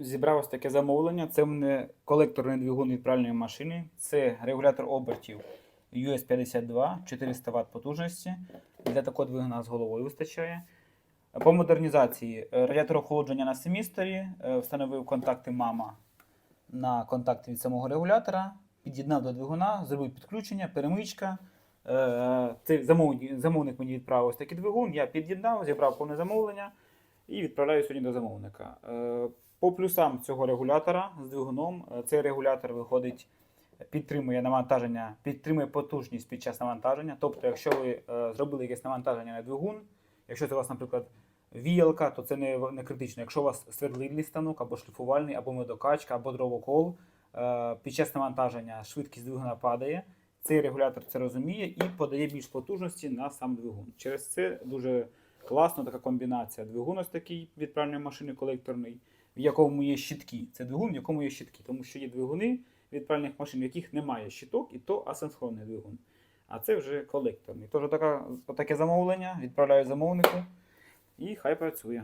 зібрав таке замовлення. Це в мене колекторний двигун від пральної машини. Це регулятор обертів US52, 400 Вт потужності. Для такого двигуна з головою вистачає. По модернізації е, радіатор охолодження на семісторі, е, встановив контакти мама на контакти від самого регулятора, під'єднав до двигуна, зробив підключення, перемичка. Е, замовник, замовник мені відправив ось такий двигун, я під'єднав, зібрав повне замовлення і відправляю сьогодні до замовника. По плюсам цього регулятора з двигуном, е, цей регулятор виходить, підтримує навантаження, підтримує потужність під час навантаження. Тобто, якщо ви е, зробили якесь навантаження на двигун, якщо це у вас, наприклад, віялка, то це не, не критично. Якщо у вас свердлильний станок, або шліфувальний, або медокачка, або дровокол, е, під час навантаження швидкість двигуна падає. Цей регулятор це розуміє і подає більш потужності на сам двигун. Через це дуже класна така комбінація. Двигун ось такий від машини колекторний, в якому є щитки. Це двигун, в якому є щитки, тому що є двигуни від пральних машин, в яких немає щиток, і то асинхронний двигун. А це вже колекторний. Тож така, таке замовлення, відправляю замовнику і хай працює.